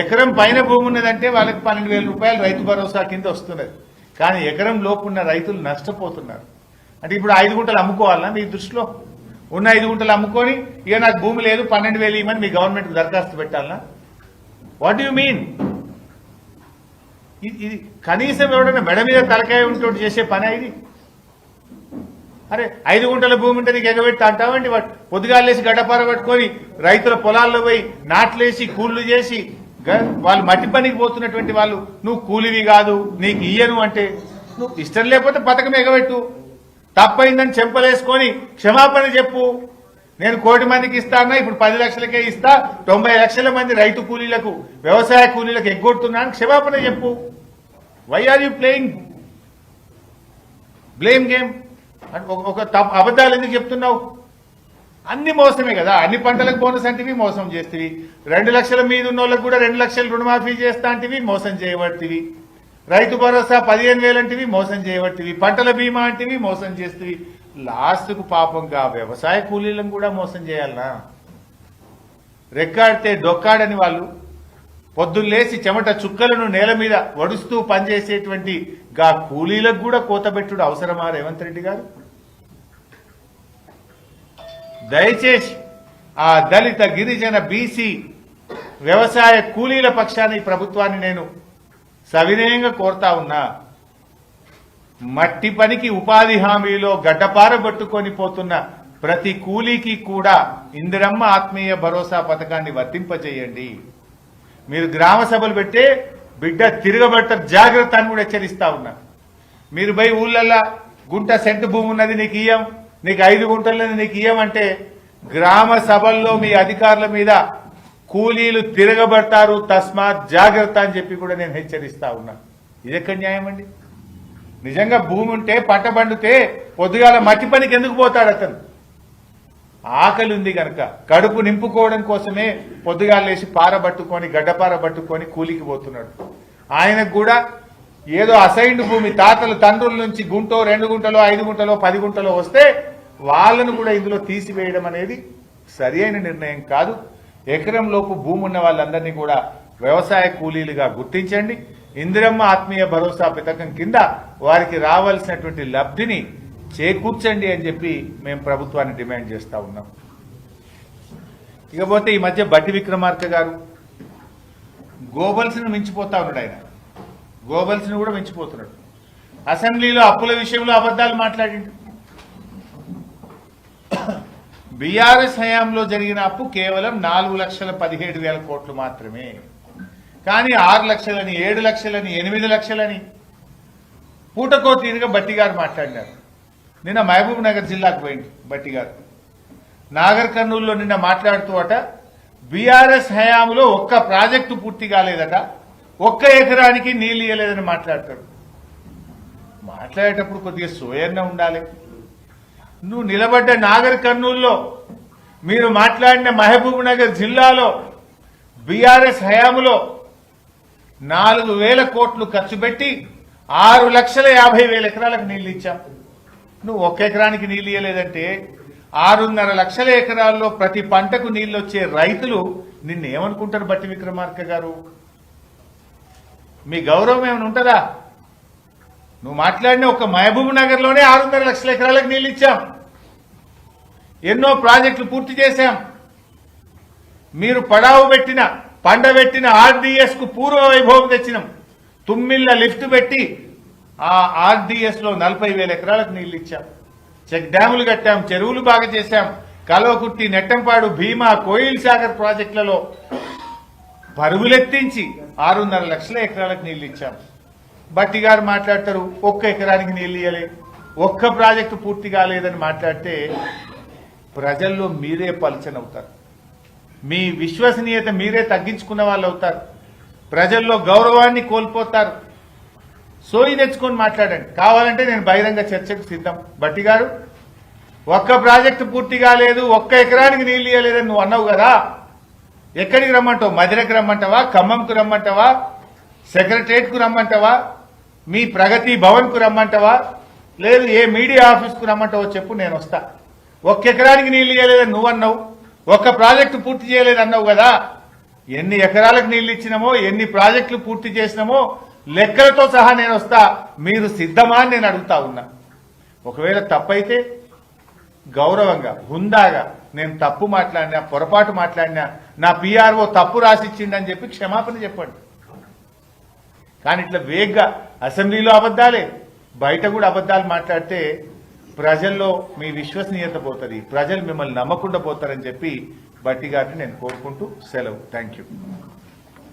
ఎకరం పైన భూమి ఉన్నదంటే వాళ్ళకి పన్నెండు వేల రూపాయలు రైతు భరోసా కింద వస్తున్నది. కానీ ఎకరం లోపు ఉన్న రైతులు నష్టపోతున్నారు. అంటే ఇప్పుడు ఐదు గుంటలు అమ్ముకోవాలన్నా మీ దృష్టిలో? ఉన్న ఐదు గుంటలు అమ్ముకొని ఇక నాకు భూమి లేదు పన్నెండు వేలు ఇవ్వమని మీ గవర్నమెంట్కి దరఖాస్తు పెట్టాలనా? వాట్ యు మీన్ ఇది కనీసం ఎవడన్నా మెడ మీద తలకాయ ఉంటోటి చేసే పని ఇది? అరే ఐదు గుంటల భూమి ఉంటే నీకు ఎగబెట్టి అంటావండి పొద్దుగాలేసి గడ్డపార పట్టుకొని రైతుల పొలాల్లో పోయి నాట్లేసి కూళ్ళు చేసి వాళ్ళు మట్టి పనికి పోతున్నటువంటి వాళ్ళు నువ్వు కూలివి కాదు నీకు ఇయ్యను అంటే నువ్వు ఇష్టం లేకపోతే పథకం ఎగబెట్టు. తప్పైందని చెంపలేసుకొని క్షమాపణ చెప్పు. నేను కోటి మందికి ఇస్తానా ఇప్పుడు పది లక్షలకే ఇస్తా తొంభై లక్షల మంది రైతు కూలీలకు వ్యవసాయ కూలీలకు ఎగ్గొడుతున్నాను క్షమాపణ చెప్పు. Why are you playing blame game ఒక- ఒక అబద్ధాలు ఎందుకు చెప్తున్నావు? అన్ని మోసమే కదా. అన్ని పంటలకు బోనస్ అంటివి మోసం చేస్తేవి. రెండు లక్షల మీద ఉన్న వాళ్ళకు కూడా రెండు లక్షలు రుణమాఫీ చేస్తా అంటివి మోసం చేయబడితివి రైతు భరోసా పదిహేను వేలంటివి మోసం చేయబడితివి పంటల బీమా అంటివి మోసం చేస్తేవి. లాస్ట్కు పాపంగా వ్యవసాయ కూలీలను కూడా మోసం చేయాలనా? రెక్కాడితే డొక్కాడని వాళ్ళు పొద్దున్నేసి చెమట చుక్కలను నేల మీద వడుస్తూ పనిచేసేటువంటి గా కూలీలకు కూడా కోతబెట్టుడు అవసరమా రేవంత్ రెడ్డి గారు? దయచేసి ఆ దళిత గిరిజన బీసీ వ్యవసాయ కూలీల పక్షాన్ని ప్రభుత్వాన్ని నేను సవినయంగా కోరుతా ఉన్నా. మట్టి పనికి ఉపాధి హామీలో గడ్డపారబట్టుకొని పోతున్న ప్రతి కూలీకి కూడా ఇందిరమ్మ ఆత్మీయ భరోసా పథకాన్ని వర్తింపజేయండి. మీరు గ్రామ సభలు పెట్టే బిడ్డ తిరగబడతారు జాగ్రత్త అని కూడా హెచ్చరిస్తా ఉన్నా. మీరు పోయి ఊళ్ళల్లా గుంట సెంటు భూమి ఉన్నది నీకు ఇయ్యం. నీకు ఐదు గుంటలని నీకు ఇయ్యమంటే గ్రామ సభల్లో మీ అధికారుల మీద కూలీలు తిరగబడతారు తస్మాత్ జాగ్రత్త అని చెప్పి కూడా నేను హెచ్చరిస్తా ఉన్నా. ఇది న్యాయం అండి? నిజంగా భూమి ఉంటే పంట పండితే పొద్దుగాల మట్టి పనికి ఎందుకు పోతాడు అతను? ఆకలి ఉంది కనుక కడుపు నింపుకోవడం కోసమే పొద్దుగాలేసి పార పట్టుకొని గడ్డపార పట్టుకొని కూలికి పోతున్నాడు. ఆయనకు కూడా ఏదో అసైన్డ్ భూమి తాతలు తండ్రుల నుంచి గుంటో రెండు గుంటలో ఐదు గుంటలో పది గుంటలో వస్తే వాళ్ళను కూడా ఇందులో తీసివేయడం అనేది సరి అయిన నిర్ణయం కాదు. ఎకరం లోపు భూమి ఉన్న వాళ్ళందరినీ కూడా వ్యవసాయ కూలీలుగా గుర్తించండి. ఇందిరమ్మ ఆత్మీయ భరోసా పథకం కింద వారికి రావాల్సినటువంటి లబ్ధిని చేకూర్చండి అని చెప్పి మేము ప్రభుత్వాన్ని డిమాండ్ చేస్తా ఉన్నాం. ఇకపోతే ఈ మధ్య బట్టి విక్రమార్క గారు గోబల్స్ను మించిపోతా ఉన్నాడు ఆయన. గోబల్స్ను కూడా మించిపోతున్నాడు. అసెంబ్లీలో అప్పుల విషయంలో అబద్ధాలు మాట్లాడిండు. బీఆర్ఎస్ హయాంలో జరిగిన అప్పు కేవలం నాలుగు లక్షల పదిహేడు వేల కోట్లు మాత్రమే. కానీ ఆరు లక్షలని ఏడు లక్షలని ఎనిమిది లక్షలని పూటకో తీరుగా బట్టి గారు మాట్లాడినారు. నిన్న మహబూబ్ నగర్ జిల్లాకు పోయింది బట్టి గారు నాగర్ కర్నూలులో నిన్న మాట్లాడుతూ అట బీఆర్ఎస్ హయాంలో ఒక్క ప్రాజెక్టు పూర్తి కాలేదట ఒక్క ఎకరానికి నీళ్ళు ఇయ్యలేదని మాట్లాడతాడు మాట్లాడేటప్పుడు కొద్దిగా సోయన్న ఉండాలి. నువ్వు నిలబడ్డ నాగర్ కర్నూల్లో మీరు మాట్లాడిన మహబూబ్ నగర్ జిల్లాలో బీఆర్ఎస్ హయాములో నాలుగు వేల కోట్లు ఖర్చు పెట్టి ఆరు లక్షల యాభై వేల ఎకరాలకు నీళ్ళు ఇచ్చాం. నువ్వు ఒక్క ఎకరానికి నీళ్ళు ఇవ్వలేదంటే ఆరున్నర లక్షల ఎకరాల్లో ప్రతి పంటకు నీళ్ళు వచ్చే రైతులు నిన్ను ఏమనుకుంటారు బట్టి విక్రమార్క గారు? మీ గౌరవం ఏమైనా ఉంటుందా? నువ్వు మాట్లాడిన ఒక మహబూబ్ నగర్లోనే ఆరున్నర లక్షల ఎకరాలకు నీళ్ళు ఇచ్చాం. ఎన్నో ప్రాజెక్టులు పూర్తి చేశాం. మీరు పడావు పెట్టిన పండబెట్టిన ఆర్డీఎస్కు పూర్వ వైభవం తెచ్చినాం. తుమ్మిళ్ళ లిఫ్ట్ పెట్టి ఆ ఆర్డీఎస్లో నలభై వేల ఎకరాలకు నీళ్ళు ఇచ్చాం. చెక్ డ్యాములు కట్టాం చెరువులు బాగా చేశాం. కలవకుట్టి నెట్టంపాడు భీమా కోయిల్ సాగర్ ప్రాజెక్టులలో పరుగులెత్తించి ఆరున్నర లక్షల ఎకరాలకు నీళ్ళు ఇచ్చాం. బట్టి గారు మాట్లాడతారు ఒక్క ఎకరానికి నీళ్ళు ఇయ్యలే. ఒక్క ప్రాజెక్టు పూర్తి కాలేదని మాట్లాడితే ప్రజల్లో మీరే పలచనవుతారు. మీ విశ్వసనీయత మీరే తగ్గించుకున్న వాళ్ళు అవుతారు ప్రజల్లో గౌరవాన్ని కోల్పోతారు. సోయి తెచ్చుకొని మాట్లాడండి. కావాలంటే నేను బహిరంగ చర్చకు సిద్ధం. బట్టి గారు ఒక్క ప్రాజెక్టు పూర్తి కాలేదు ఒక్క ఎకరానికి నీళ్ళు ఇవ్వలేదని నువ్వు అన్నావు కదా. ఎక్కడికి రమ్మంటావు? మధిరకు రమ్మంటావా? ఖమ్మంకు రమ్మంటావా? సెక్రటరియట్కు రమ్మంటావా? మీ ప్రగతి భవన్కు రమ్మంటావా? లేదు ఏ మీడియా ఆఫీస్కు రమ్మంటావో చెప్పు నేను వస్తాను ఒక్క ఎకరానికి నీళ్ళు ఇవ్వలేదని నువ్వు అన్నావు ఒక్క ప్రాజెక్టు పూర్తి చేయలేదు అన్నావు కదా. ఎన్ని ఎకరాలకు నీళ్ళు ఇచ్చినామో ఎన్ని ప్రాజెక్టులు పూర్తి చేసినామో లెక్కలతో సహా నేను వస్తా. మీరు సిద్ధమా అని నేను అడుగుతా ఉన్నా. ఒకవేళ తప్పైతే గౌరవంగా హుందాగా నేను తప్పు మాట్లాడినా పొరపాటు మాట్లాడినా నా పిఆర్ఓ తప్పు రాసిచ్చిండని చెప్పి క్షమాపణ చెప్పండి. కానీ ఇట్లా వేగ్గా అసెంబ్లీలో అబద్ధాలే బయట కూడా అబద్ధాలు మాట్లాడితే ప్రజల్లో మీ విశ్వసనీయత పోతుంది ప్రజలు మిమ్మల్ని నమ్మకుండా పోతారని చెప్పి బట్టి గారిని నేను కోరుకుంటూ సెలవు. Thank you.